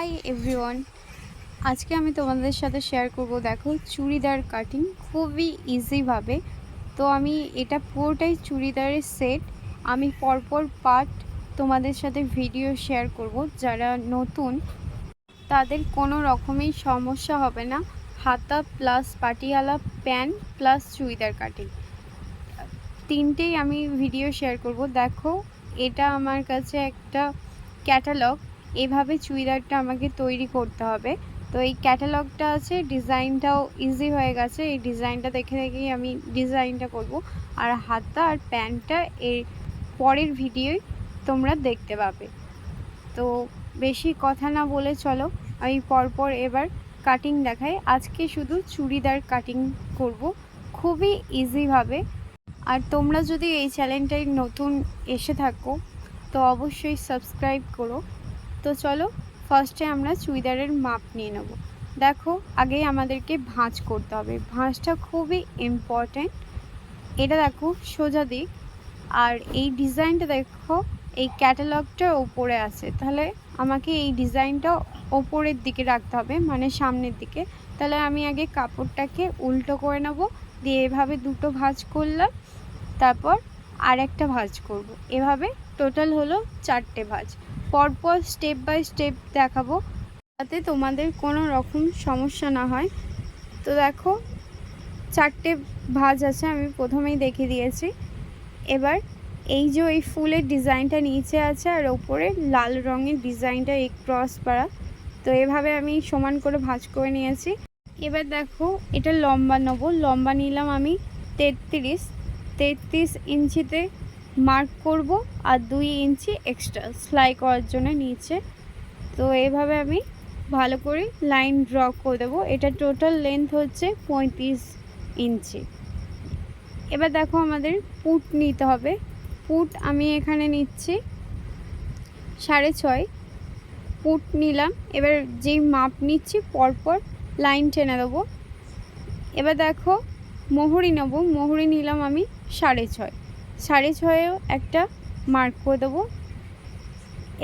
Hi everyone আজকে আমি তোমাদের সাথে শেয়ার করব, দেখো, চুড়িদার কাটিং খুবই ইজিভাবে তো আমি এটা পুরোটাই চুড়িদারের সেট আমি পরপর পার্ট তোমাদের সাথে ভিডিও শেয়ার করব। যারা নতুন, তাদের কোনো রকমের সমস্যা হবে না। হাতা plus Patiala pant plus churidar cutting তিনটেই আমি ভিডিও শেয়ার করব। দেখো, এটা আমার কাছে একটা ক্যাটালগ এভাবে চুড়িদারটা আমাকে তৈরি করতে হবে। তো এই ক্যাটালগটা আছে, ডিজাইনটাও ইজি হয়ে গেছে। এই ডিজাইনটা দেখে দেখেই আমি ডিজাইনটা করব। আর হাতা আর প্যান্টটা এর পরের ভিডিওয় তোমরা দেখতে পাবে। তো বেশি কথা না বলে চলো, আমি পরপর এবার কাটিং দেখাই। আজকে শুধু চুড়িদার কাটিং করব, খুবই ইজিভাবে আর তোমরা যদি এই চ্যানেলটায় নতুন এসে থাকো, তো অবশ্যই সাবস্ক্রাইব করো। তো চলো ফার্স্টে আমরা চুড়িদারের মাপ নিয়ে নেব। দেখো আগে আমাদেরকে ভাঁজ করতে হবে। ভাঁজটা খুবই ইম্পর্ট্যান্ট এটা দেখো, সোজা দিক। আর এই ডিজাইনটা দেখো, এই ক্যাটালগটার ওপরে আছে। তাহলে আমাকে এই ডিজাইনটা ওপরের দিকে রাখতে হবে মানে সামনের দিকে। তাহলে আমি আগে কাপড়টাকে উল্টো করে নেব, দিয়ে এভাবে দুটো ভাঁজ করলাম। তারপর আর একটা ভাঁজ করব। এভাবে টোটাল হলো চারটে ভাঁজ। পরপর স্টেপ বাই স্টেপ দেখাবো, যাতে তোমাদের কোনো রকম সমস্যা না হয়। তো দেখো, চারটে ভাঁজ আছে, আমি প্রথমেই দেখে দিয়েছি। এবার এই যে ওই ফুলের ডিজাইনটা নিচে আছে আর ওপরে লাল রঙের ডিজাইনটা এই ক্রস পাড়া, তো এভাবে আমি সমান করে ভাঁজ করে নিয়েছি। এবার দেখো, এটা লম্বা নেব। লম্বা নিলাম আমি তেত্রিশ। তেত্রিশ ইঞ্চিতে মার্ক করব আর দুই ইঞ্চি এক্সট্রা সেলাই করার জন্য নিচে তো এভাবে আমি ভালো করে লাইন ড্র করে দেবো। এটা টোটাল লেন্থ হচ্ছে পঁয়ত্রিশ ইঞ্চি। এবার দেখো আমাদের পুট নিতে হবে। পুট আমি এখানে নিচ্ছি সাড়ে ছয়। পুট নিলাম। এবার যেই মাপ নিচ্ছি পরপর লাইন টেনে দেবো। এবার দেখো মোহরি নেব। মোহরি নিলাম আমি সাড়ে ছয়। সাড়ে ছয়েও একটা মার্ক করে দেবো।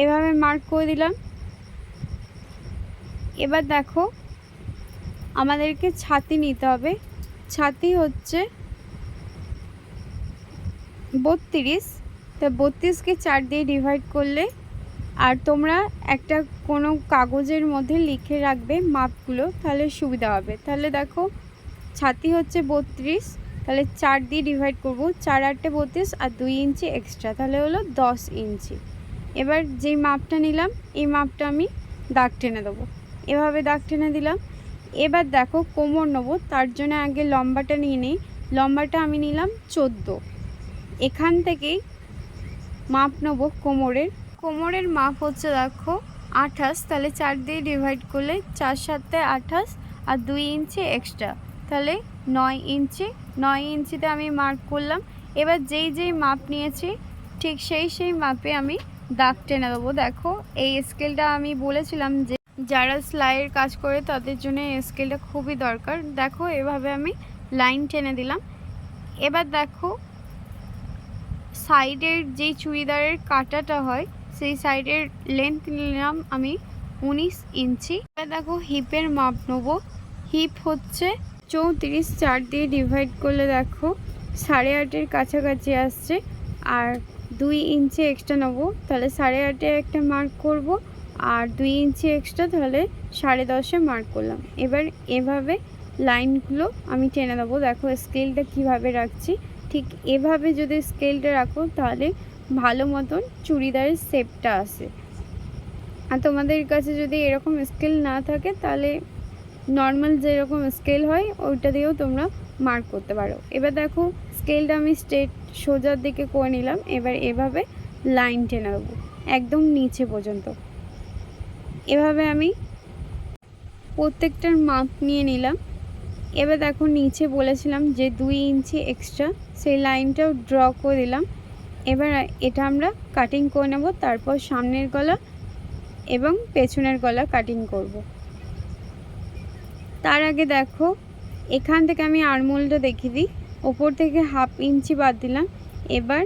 এভাবে মার্ক করে দিলাম। এবার দেখো, আমাদেরকে ছাতি নিতে হবে। ছাতি হচ্ছে বত্রিশ। তা বত্রিশকে চার দিয়ে ডিভাইড করলে, আর তোমরা একটা কোনো কাগজের মধ্যে লিখে রাখবে মাপগুলো তাহলে সুবিধা হবে। তাহলে দেখো, ছাতি হচ্ছে বত্রিশ। তাহলে চার দিয়ে ডিভাইড করব। চার আটটে বত্রিশ আর দুই ইঞ্চি এক্সট্রা তাহলে হলো দশ ইঞ্চি। এবার যেই মাপটা নিলাম, এই মাপটা আমি দাগ টেনে দেবো। এভাবে দাগ টেনে দিলাম। এবার দেখো কোমর নেব, তার জন্য আগে লম্বাটা নিয়ে নিই। লম্বাটা আমি নিলাম চোদ্দ। এখান থেকেই মাপ নেব কোমরের। কোমরের মাপ হচ্ছে দেখো আঠাশ, তাহলে চার দিয়ে ডিভাইড করলে চার সাতে আঠাশ আর দুই ইঞ্চি এক্সট্রা তাহলে নয় ইঞ্চি নয় ইঞ্চিতে আমি মার্ক করলাম। এবার যেই যেই মাপ নিয়েছি, ঠিক সেই সেই মাপে আমি দাগ টেনে দেবো। দেখো, এই স্কেলটা আমি বলেছিলাম যে যারা সেলাইয়ের কাজ করে তাদের জন্য এই স্কেলটা খুবই দরকার। দেখো, এভাবে আমি লাইন টেনে দিলাম। এবার দেখো সাইডের যেই চুড়িদারের কাটাটা হয়, সেই সাইডের লেন্থ নিলাম আমি উনিশ ইঞ্চি। এবার দেখো হিপের মাপ নেব। হিপ হচ্ছে চৌত্রিশ চার দিয়ে ডিভাইড করলে দেখো সাড়ে আটের কাছাকাছি আসছে। আর দুই ইঞ্চি এক্সট্রা নেব, তাহলে সাড়ে আটে একটা মার্ক করব। আর দুই ইঞ্চি এক্সট্রা তাহলে সাড়ে দশে মার্ক করলাম। এবার এভাবে লাইনগুলো আমি টেনে দেবো দেখো স্কেলটা কীভাবে রাখছি। ঠিক এভাবে যদি স্কেলটা রাখো, তাহলে ভালো মতন চুড়িদারের শেপটা আসে। আর তোমাদের কাছে যদি এরকম স্কেল না থাকে, তাহলে নর্মাল যেরকম স্কেল হয়, ওইটা দিয়েও তোমরা মার্ক করতে পারো। এবার দেখো, স্কেলটা আমি স্ট্রেট সোজার দিকে করে নিলাম, এবার এভাবে লাইন টেনে দেবো একদম নিচে পর্যন্ত। এভাবে আমি প্রত্যেকটার মাপ নিয়ে নিলাম। এবার দেখো, নিচে বলেছিলাম যে দুই ইঞ্চি এক্সট্রা সেই লাইনটাও ড্র করে দিলাম। এবার এটা আমরা কাটিং করে নেব, তারপর সামনের গলা এবং পেছনের গলা কাটিং করব। তার আগে দেখো, এখান থেকে আমি আরমোলটা দেখিয়ে দিই। ওপর থেকে হাফ ইঞ্চি বাদ দিলাম। এবার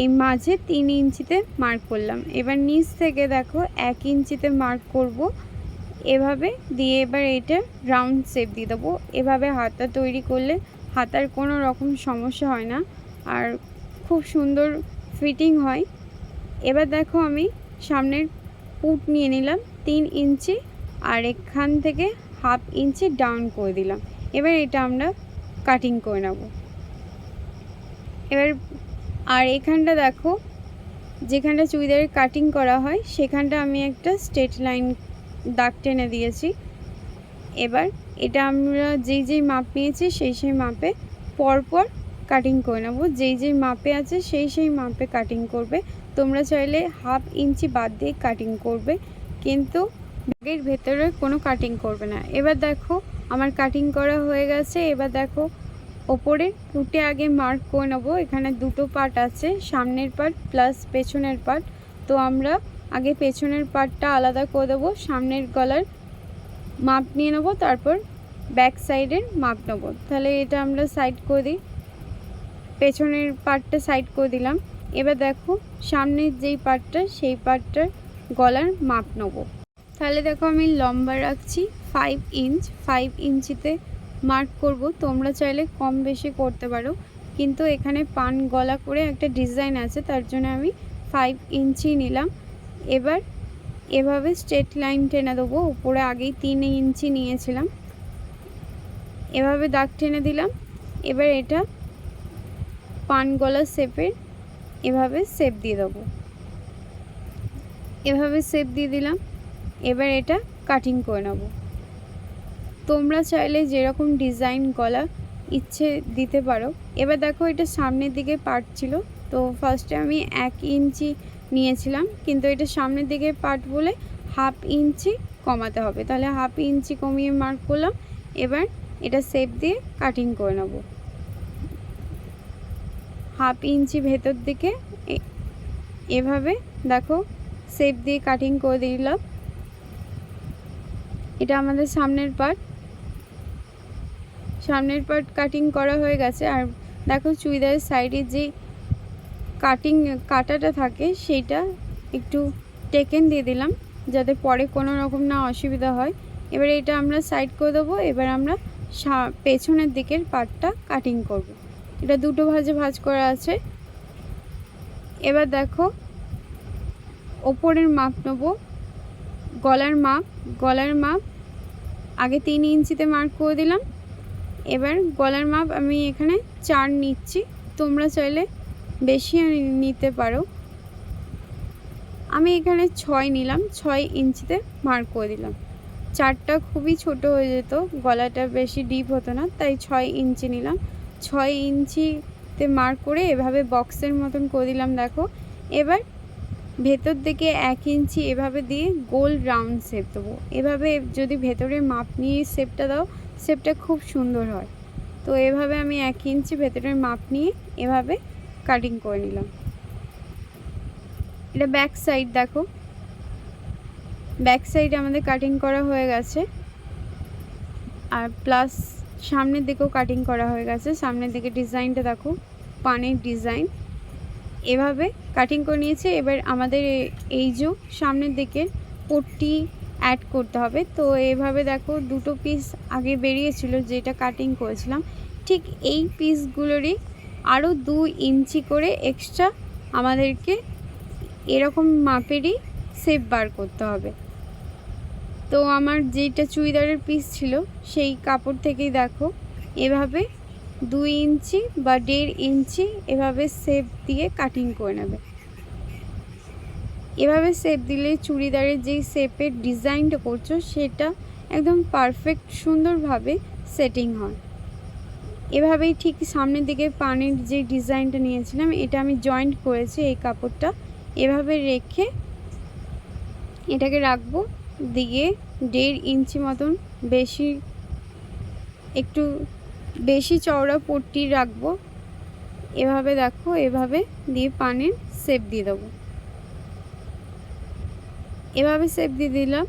এই মাঝে তিন ইঞ্চিতে মার্ক করলাম। এবার নিচ থেকে দেখো, এক ইঞ্চিতে মার্ক করব। এভাবে দিয়ে এবার এটা রাউন্ড শেপ দিয়ে দেবো। এভাবে হাতা তৈরি করলে হাতার কোনো রকম সমস্যা হয় না। আর খুব সুন্দর ফিটিং হয়। এবার দেখো আমি সামনের পুট নিয়ে নিলাম তিন ইঞ্চি। আর এখান থেকে হাফ ইঞ্চি ডাউন করে দিলাম। এবার এটা আমরা কাটিং করে নেব। এবার আর এখানটা দেখো, যেখানটা চুড়িদারের কাটিং করা হয়, সেখানটা আমি একটা স্ট্রেট লাইন দাগ টেনে দিয়েছি। এবার এটা আমরা যেই যেই মাপ নিয়েছি, সেই সেই মাপে পরপর কাটিং করে নেব। যেই যেই মাপে আছে, সেই সেই মাপে কাটিং করবে। তোমরা চাইলে হাফ ইঞ্চি বাদ দিয়ে কাটিং করবে। কিন্তু ব্যাগের ভেতরে কোনো কাটিং করবে না। এবার দেখো, আমার কাটিং করা হয়ে গেছে। এবার দেখো, ওপরে পুটে আগে মার্ক করে নেব। এখানে দুটো পার্ট আছে, সামনের পার্ট প্লাস পেছনের পার্ট তো আমরা আগে পেছনের পার্টটা আলাদা করে দেবো, সামনের গলার মাপ নিয়ে নেব, তারপর ব্যাক সাইডের মাপ নেব। তাহলে এটা আমরা সাইড করে দিই। পেছনের পার্টটা সাইড করে দিলাম। এবার দেখো, সামনের যেই পার্টটা সেই পার্টটার গলার মাপ নেব। তাহলে দেখো আমি লম্বা রাখছি ফাইভ ইঞ্চ ফাইভ ইঞ্চিতে মার্ক করব। তোমরা চাইলে কম বেশি করতে পারো। কিন্তু এখানে পান গলা করে একটা ডিজাইন আছে, তার জন্য আমি ফাইভ ইঞ্চি নিলাম। এবার এভাবে স্ট্রেট লাইন টেনে দেবো। উপরে আগেই তিন ইঞ্চি নিয়েছিলাম। এভাবে দাগ টেনে দিলাম। এবার এটা পান গলা শেপের এভাবে শেপ দিয়ে দেবো। এভাবে শেপ দিয়ে দিলাম। এবার এটা কাটিং করে নেব। তোমরা চাইলে যেরকম ডিজাইন গলা ইচ্ছে দিতে পারো। এবার দেখো এটা সামনের দিকে পার্ট ছিল। তো ফার্স্টে আমি এক ইঞ্চি নিয়েছিলাম। কিন্তু এটা সামনের দিকে পার্ট বলে হাফ ইঞ্চি কমাতে হবে। তাহলে হাফ ইঞ্চি কমিয়ে মার্ক করলাম। এবার এটা শেপ দিয়ে কাটিং করে নেব। হাফ ইঞ্চি ভেতর দিকে এভাবে দেখো শেপ দিয়ে কাটিং করে দিলাম। এটা আমাদের সামনের পার্ট সামনের পার্ট কাটিং করা হয়ে গেছে। আর দেখো চুড়িদারের সাইডে যে কাটিং কাটাটা থাকে, সেইটা একটু টেকেন দিয়ে দিলাম, যাতে পরে কোনো রকম না অসুবিধা হয়। এবার এটা আমরা সাইড করে দেবো। এবার আমরা পেছনের দিকের পার্টটা কাটিং করব। এটা দুটো ভাজে ভাজ করা আছে। এবার দেখো, ওপরের মাপ নেব। গলার মাপ গলার মাপ, আগে তিন ইঞ্চিতে মার্ক করে দিলাম। এবার গলার মাপ আমি এখানে চার নিচ্ছি। তোমরা চাইলে বেশি নিতে পারো। আমি এখানে ছয় নিলাম, ছয় ইঞ্চিতে মার্ক করে দিলাম। চারটা খুবই ছোট হয়ে যেত, গলাটা বেশি ডিপ হতো না, তাই ছয় ইঞ্চি নিলাম। ছয় ইঞ্চিতে মার্ক করে এভাবে বক্সের মতন করে দিলাম, দেখো। এবার ভেতর দিকে এক ইঞ্চি এভাবে দিয়ে গোল রাউন্ড শেপ দেবো। এভাবে যদি ভেতরে মাপ নিয়ে শেপটা দাও, শেপটা খুব সুন্দর হয়। তো এভাবে আমি এক ইঞ্চি ভেতরের মাপ নিয়ে এভাবে কাটিং করে নিলাম। এটা ব্যাক সাইড দেখো। ব্যাক সাইড আমাদের কাটিং করা হয়ে গেছে। আর প্লাস সামনের দিকেও কাটিং করা হয়ে গেছে। সামনের দিকে ডিজাইনটা দেখো, পানের ডিজাইন এভাবে কাটিং করে নিয়েছে। এবার আমাদের এই যে সামনের দিকে পট্টি অ্যাড করতে হবে। তো এভাবে দেখো দুটো পিস আগে বেরিয়েছিল যেটা কাটিং করেছিলাম। ঠিক এই পিসগুলোরই আরও দু ইঞ্চি করে এক্সট্রা আমাদেরকে এরকম মাপেরই সেপ বার করতে হবে। তো আমার যেটা চুড়িদারের পিস ছিল সেই কাপড় থেকেই দেখো এভাবে দুই ইঞ্চি বা দেড় ইঞ্চি এভাবে সেপ দিয়ে কাটিং করে নেবে। এভাবে সেপ দিলে চুড়িদারের যেই শেপের ডিজাইনটা করছ, সেটা একদম পারফেক্ট সুন্দরভাবে সেটিং হয়। এভাবেই ঠিক সামনের দিকে পানের যে ডিজাইনটা নিয়েছিলাম, এটা আমি জয়েন্ট করেছি এই কাপড়টা। এভাবে রেখে এটাকে রাখব, দিয়ে দেড় ইঞ্চি মতন বেশি একটু বেশি চওড়া পট্টি রাখব। এভাবে দেখো, এভাবে দিয়ে পানের শেপ দিয়ে দেবো। এভাবে শেপ দিয়ে দিলাম।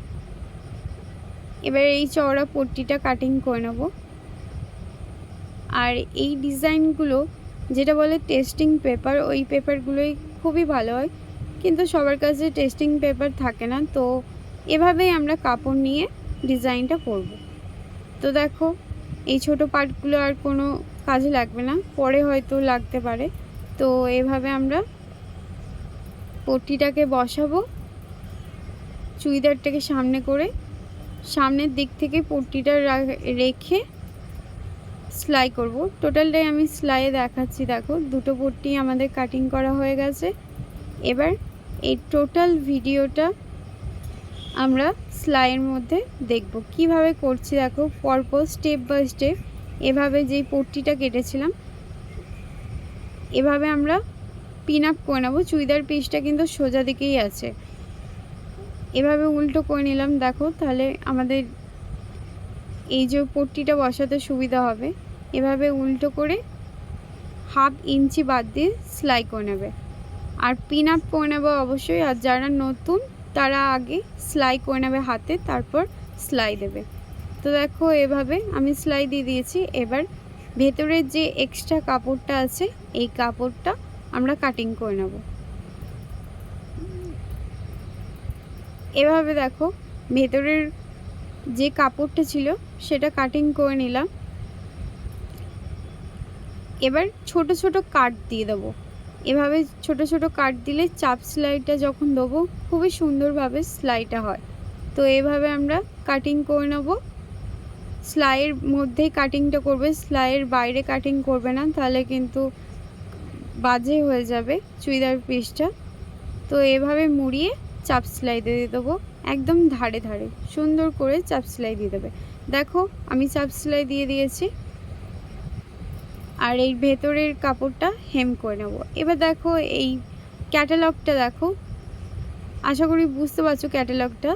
এবার এই চওড়া পট্টিটা কাটিং করে নেব। আর এই ডিজাইনগুলো, যেটা বলে টেস্টিং পেপার ওই পেপারগুলোই খুবই ভালো হয়। কিন্তু সবার কাছে টেস্টিং পেপার থাকে না, তো এভাবেই আমরা কাপড় নিয়ে ডিজাইনটা করব। তো দেখো এই ছোট পার্টগুলো আর কোনো কাজে লাগবে না। পরে হয়তো লাগতে পারে। তো এভাবে আমরা পট্টিটাকে বসাবো। চুড়িদারটাকে সামনে করে সামনের দিক থেকে পট্টিটা রেখে সেলাই করব। টোটালটাই আমি সেলাইয়ে দেখাচ্ছি, দেখো। দুটো পট্টি আমাদের কাটিং করা হয়ে গেছে। এবার এই টোটাল ভিডিওটা আমরা সেলাইয়ের মধ্যে দেখব। কীভাবে করছি দেখো, পরপর স্টেপ বাই স্টেপ এভাবে যেই পট্টিটা কেটেছিলাম, এভাবে আমরা পিন আপ করে নেব। চুড়িদার পিসটা কিন্তু সোজা দিকেই আছে। এভাবে উল্টো করে নিলাম। দেখো, তাহলে আমাদের এই যে পট্টিটা বসাতে সুবিধা হবে। এভাবে উল্টো করে হাফ ইঞ্চি বাদ দিয়ে সেলাই করে নেবে। আর পিন আপ করে নেব অবশ্যই। আর যারা নতুন তারা আগে সেলাই করে নেবে হাতে, তারপর সেলাই দেবে। তো দেখো এভাবে আমি সেলাই দিয়ে দিয়েছি। এবার ভেতরের যে এক্সট্রা কাপড়টা আছে, এই কাপড়টা আমরা কাটিং করে নেব। এভাবে দেখো ভেতরের যে কাপড়টা ছিল, সেটা কাটিং করে নিলাম। এবার ছোট ছোট কাট দিয়ে দেবো। এভাবে ছোট ছোট কাট দিলে চাপ সেলাইটা যখন দেবো, খুবই সুন্দরভাবে সেলাইটা হয়। তো এভাবে আমরা কাটিং করে নেব। সেলাইয়ের মধ্যেই কাটিংটা করবে, সেলাইয়ের বাইরে কাটিং করবে না, তাহলে কিন্তু বাজে হয়ে যাবে চুড়িদার পিসটা তো এভাবে মুড়িয়ে চাপ সেলাই দিয়ে দেবো, একদম ধারে ধারে। সুন্দর করে চাপ সেলাই দিয়ে দেবে। দেখো, আমি চাপ সেলাই দিয়ে দিয়েছি। আর এই ভেতরের কাপড়টা হেম করে নেব। এবার দেখো এই ক্যাটালগটা দেখো। আশা করি বুঝতে পারছ ক্যাটালগটা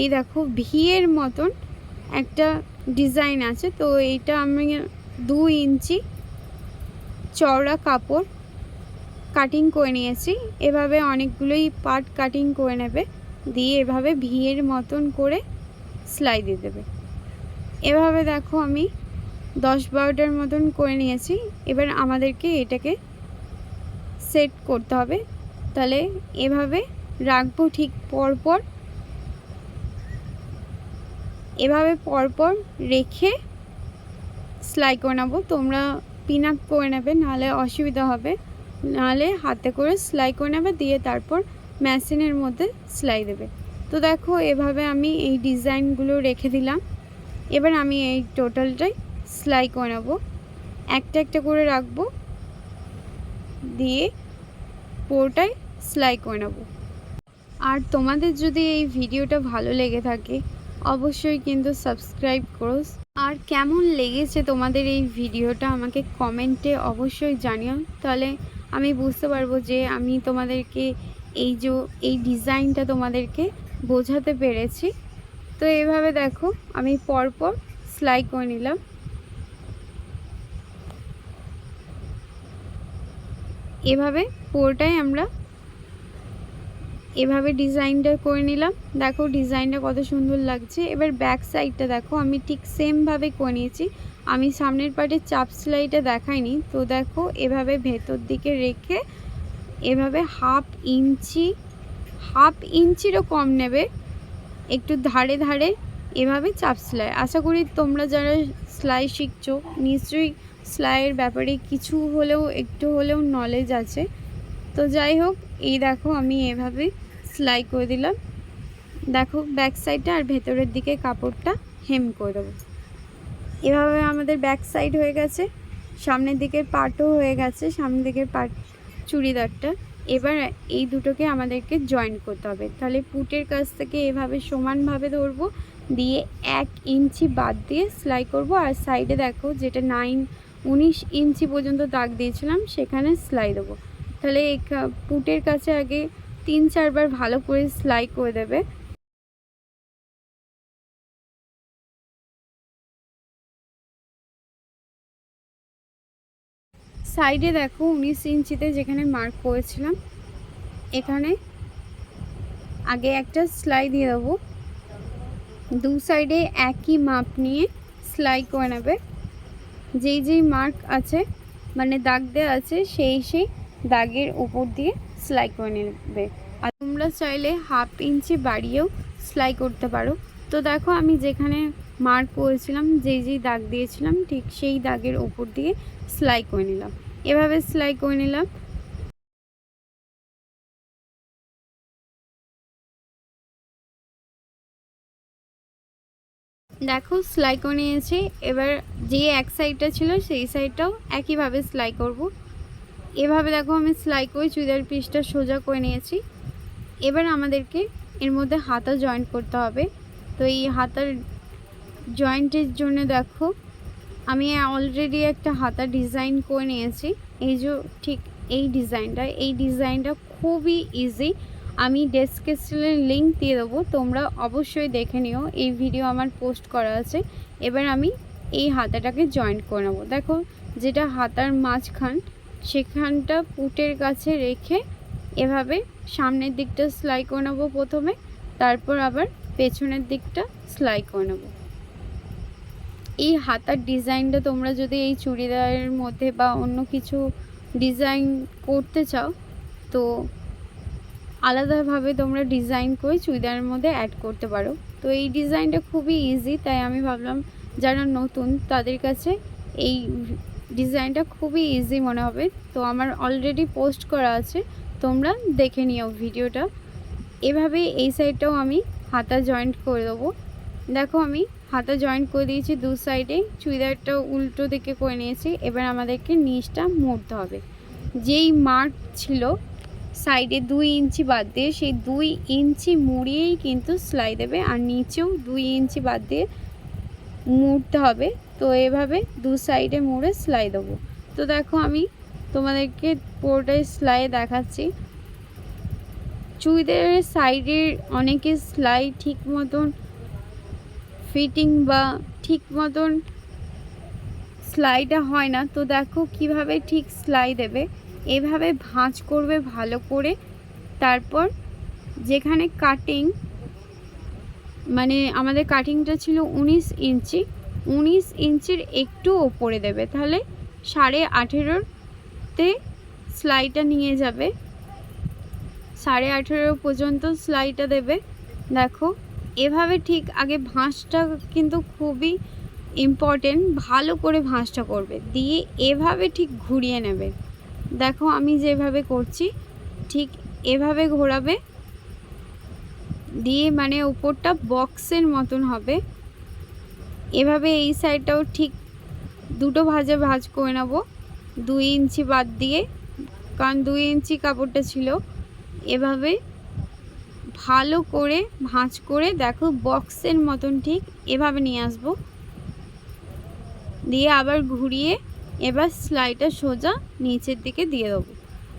এই দেখো ভিয়ের মতন একটা ডিজাইন আছে। তো এইটা আমি দু ইঞ্চি চওড়া কাপড় কাটিং করে নিয়েছি। এভাবে অনেকগুলোই পার্ট কাটিং করে নেবে। দিয়ে এভাবে ভিয়ের মতন করে সেলাই দিয়ে দেবে। এভাবে দেখো আমি দশ বারোটার মতন করে নিয়েছি। এবার আমাদেরকে এটাকে সেট করতে হবে। তাহলে এভাবে রাখব ঠিক পরপর। এভাবে পরপর রেখে সেলাই করে নেব। তোমরা পিন আপ করে নেবে, নাহলে অসুবিধা হবে। নাহলে হাতে করে সেলাই করে নেবে, দিয়ে তারপর মেশিনের মধ্যে সেলাই দেবে। তো দেখো, এভাবে আমি এই ডিজাইনগুলো রেখে দিলাম। এবার আমি এই টোটালটাই সেলাই করে নেব। একটা একটা করে রাখব। দিয়ে পুরোটাই সেলাই করে নেব। আর তোমাদের যদি এই ভিডিওটা ভালো লেগে থাকে, অবশ্যই কিন্তু সাবস্ক্রাইব করো। আর কেমন লেগেছে তোমাদের এই ভিডিওটা আমাকে কমেন্টে অবশ্যই জানিও। তাহলে আমি বুঝতে পারব যে আমি তোমাদেরকে এই যে, এই ডিজাইনটা তোমাদেরকে বোঝাতে পেরেছি। তো এভাবে দেখো, আমি পরপর সেলাই করে নিলাম। এভাবে পুরোটাই আমরা এভাবে ডিজাইনটা করে নিলাম। দেখো ডিজাইনটা কত সুন্দর লাগছে। এবার ব্যাক সাইডটা দেখো, আমি ঠিক সেমভাবে করে নিয়েছি। আমি সামনের পার্টের চাপ সেলাইটা দেখাইনি। তো দেখো এভাবে ভেতর দিকে রেখে এভাবে হাফ ইঞ্চি হাফ ইঞ্চিরও কম নেবে। একটু ধারে ধারে এভাবে চাপ সেলাই। আশা করি তোমরা যারা সেলাই শিখছো, নিশ্চয়ই সেলাইয়ের ব্যাপারে কিছু হলেও, একটু হলেও নলেজ আছে। তো যাই হোক, এই দেখো আমি এভাবে সেলাই করে দিলাম। দেখো ব্যাক সাইডটা আর ভেতরের দিকে কাপড়টা হেম করে দেবো। এভাবে আমাদের ব্যাক সাইড হয়ে গেছে। সামনের দিকের পাটও হয়ে গেছে, সামনের দিকের পাট চুড়িদারটা। এবার এই দুটোকে আমাদেরকে জয়েন করতে হবে। তাহলে পুটের কাছ থেকে এভাবে সমানভাবে ধরবো, দিয়ে এক ইঞ্চি বাদ দিয়ে সেলাই করব। আর সাইডে দেখো, যেটা নাইন উনিশ ইঞ্চি পর্যন্ত দাগ দিয়েছিলাম, সেখানে সেলাই দেবো। তাহলে পুটের কাছে আগে তিন চারবার ভালো করে সেলাই করে দেবে। সাইডে দেখো উনিশ ইঞ্চিতে যেখানে মার্ক করেছিলাম, এখানে আগে একটা সেলাই দিয়ে দেবো। দু সাইডে একই মাপ নিয়ে সেলাই করে নেবে। যেই যেই মার্ক আছে মানে দাগ দেওয়া আছে, সেই সেই দাগের উপর দিয়ে সেলাই করে নেবে। আর তোমরা চাইলে হাফ ইঞ্চি বাড়িয়েও সেলাই করতে পারো। তো দেখো আমি যেখানে মার্ক করেছিলাম, যেই যেই দাগ দিয়েছিলাম, ঠিক সেই দাগের উপর দিয়ে সেলাই করে নিলাম। এভাবে সেলাই করে নিলাম। দেখো সেলাই করে নিয়েছি। এবার যে এক সাইডটা ছিল সেই সাইডটাও একইভাবে সেলাই করব। এভাবে দেখো আমি সেলাই করে চুড়িদার পিসটা সোজা করে নিয়েছি। এবার আমাদেরকে এর মধ্যে হাতা জয়েন্ট করতে হবে। তো এই হাতার জয়েন্টের জন্য দেখো, আমি অলরেডি একটা হাতা ডিজাইন করে নিয়েছি। এই যে ঠিক এই ডিজাইনটা এই ডিজাইনটা খুবই ইজি আমি ডেসক্রিপশনের লিঙ্ক দিয়ে দেবো, তোমরা অবশ্যই দেখে নিও, এই ভিডিও আমার পোস্ট করা আছে। এবার আমি এই হাতাটাকে জয়েন্ট করে নেব। দেখো, যেটা হাতার মাঝখান, সেখানটা পুটের কাছে রেখে এভাবে সামনের দিকটা সেলাই করে নেব প্রথমে, তারপর আবার পেছনের দিকটা সেলাই করে নেব। এই হাতার ডিজাইনটা তোমরা যদি এই চুড়িদারের মধ্যে বা অন্য কিছু ডিজাইন করতে চাও, তো আলাদাভাবে তোমরা ডিজাইন করে চুড়িদারের মধ্যে অ্যাড করতে পারো। তো এই ডিজাইনটা খুবই ইজি তাই আমি ভাবলাম যারা নতুন তাদের কাছে এই ডিজাইনটা খুবই ইজি মনে হবে। তো আমার অলরেডি পোস্ট করা আছে, তোমরা দেখে নিও ভিডিওটা। এভাবে এই সাইডটাও আমি হাতা জয়েন্ট করে দেবো। দেখো আমি হাতা জয়েন্ট করে দিয়েছি দু সাইডে চুড়িদারটা উল্টো দিকে করে নিয়েছি। এবার আমাদেরকে নিচটা মুড়তে হবে। যেই মার্ক ছিল সাইডে দুই ইঞ্চি বাদ দিয়ে সেই দুই ইঞ্চি মুড়িয়েই কিন্তু সেলাই দেবে। আর নিচেও দুই ইঞ্চি বাদ দিয়ে মুড়তে হবে। তো এভাবে দু সাইডে মুড়ে সেলাই দেবো। তো দেখো আমি তোমাদেরকে পুরোটাই সেলাই দেখাচ্ছি। চুড়িদারের সাইডের অনেকে সেলাই ঠিক মতন ফিটিং বা ঠিক মতন সেলাইটা হয় না। তো দেখো কীভাবে ঠিক সেলাই দেবে। এভাবে ভাঁজ করবে ভালো করে। তারপর যেখানে কাটিং মানে আমাদের কাটিংটা ছিল উনিশ ইঞ্চি, উনিশ ইঞ্চির একটু ওপরে দেবে। তাহলে সাড়ে আঠেরোতে সেলাইটা নিয়ে যাবে। সাড়ে আঠেরো পর্যন্ত সেলাইটা দেবে। দেখো, এভাবে ঠিক আগে ভাঁজটা কিন্তু খুবই ইম্পর্টেন্ট ভালো করে ভাঁজটা করবে। দিয়ে এভাবে ঠিক ঘুরিয়ে নেবে। দেখো আমি যেভাবে করছি, ঠিক এভাবে ঘোরাবে। দিয়ে মানে উপরটা বক্সের মতন হবে। এভাবে এই সাইডটাও ঠিক দুটো ভাজে ভাজ করে নেব। দুই ইঞ্চি বাদ দিয়ে, কারণ দুই ইঞ্চি কাপড়টা ছিল। এভাবে ভালো করে ভাঁজ করে দেখো বক্সের মতন ঠিক এভাবে নিয়ে আসব। দিয়ে আবার ঘুরিয়ে এবার সেলাইটা সোজা নিচের দিকে দিয়ে দেবো।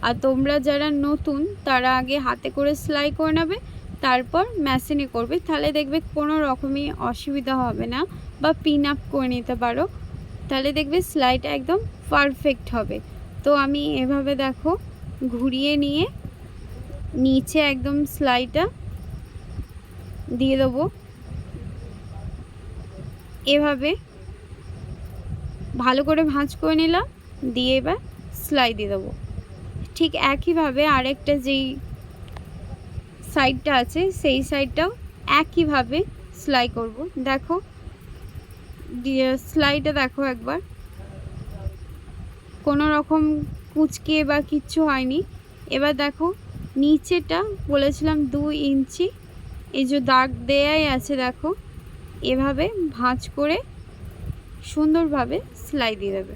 আর তোমরা যারা নতুন, তারা আগে হাতে করে সেলাই করে নেবে, তারপর মেশিনে করবে। তাহলে দেখবে কোনো রকমই অসুবিধা হবে না বা পিন আপ করে নিতে পারো। তাহলে দেখবে সেলাইটা একদম পারফেক্ট হবে। তো আমি এভাবে দেখো ঘুরিয়ে নিয়ে নিচে একদম সেলাইটা দিয়ে দেবো। এভাবে ভালো করে ভাঁজ করে নিলাম, দিয়ে এবার সেলাই দিয়ে দেবো। ঠিক একইভাবে আরেকটা যেই সাইডটা আছে, সেই সাইডটাও একইভাবে সেলাই করব। দেখো সেলাইটা দেখো একবার। কোনো রকম কুচকে বা কিচ্ছু হয়নি। এবার দেখো নিচেটা বলেছিলাম দু ইঞ্চি, এই যে দাগ দেয়াই আছে দেখো, এভাবে ভাঁজ করে সুন্দরভাবে সেলাই দিয়ে দেবে।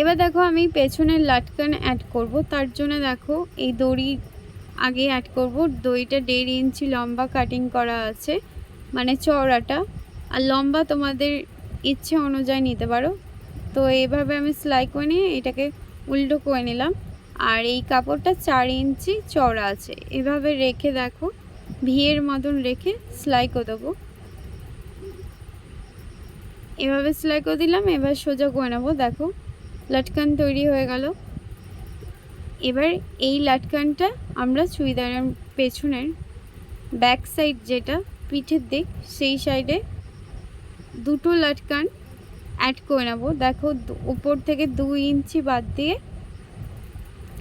এবার দেখো আমি পেছনের লাটকান অ্যাড করব। তার জন্য দেখো এই দড়ি আগে অ্যাড করব। দড়িটা দেড় ইঞ্চি লম্বা কাটিং করা আছে মানে চওড়াটা। আর লম্বা তোমাদের ইচ্ছে অনুযায়ী নিতে পারো। তো এইভাবে আমি সেলাই করে নিয়ে এটাকে উল্টো করে নিলাম। আর এই কাপড়টা চার ইঞ্চি চওড়া আছে। এভাবে রেখে দেখো, ভিয়ের মতন রেখে সেলাই করে দেবো। এভাবে সেলাই করে দিলাম, এবার সোজা করে নেব, দেখো, লাটকান তৈরি হয়ে গেল। এবার এই লাটকানটা আমরা চুড়িদারের পেছনের ব্যাক সাইড যেটা পিঠের দিক, সেই সাইডে দুটো লাটকান অ্যাড করে নেব। দেখো, দু- উপর থেকে দুই ইঞ্চি বাদ দিয়ে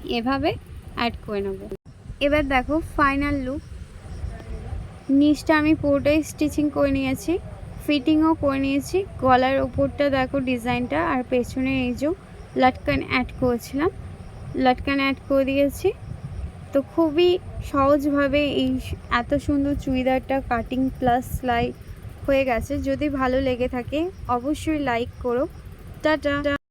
এভাবে অ্যাড করে নেব। এবার দেখো ফাইনাল লুক নিচটা আমি পুরোটাই স্টিচিং করে নিয়েছি। ফিটিংও করে নিয়েছি। গলার ওপরটা দেখো ডিজাইনটা আর পেছনে এই যে লটকান অ্যাড করেছিলাম। লটকান অ্যাড করে দিয়েছি। তো খুবই সহজভাবে এই এত সুন্দর চুড়িদারটা কাটিং প্লাস সেলাই হয়ে গেছে। যদি ভালো লেগে থাকে, অবশ্যই লাইক করো। টাটা।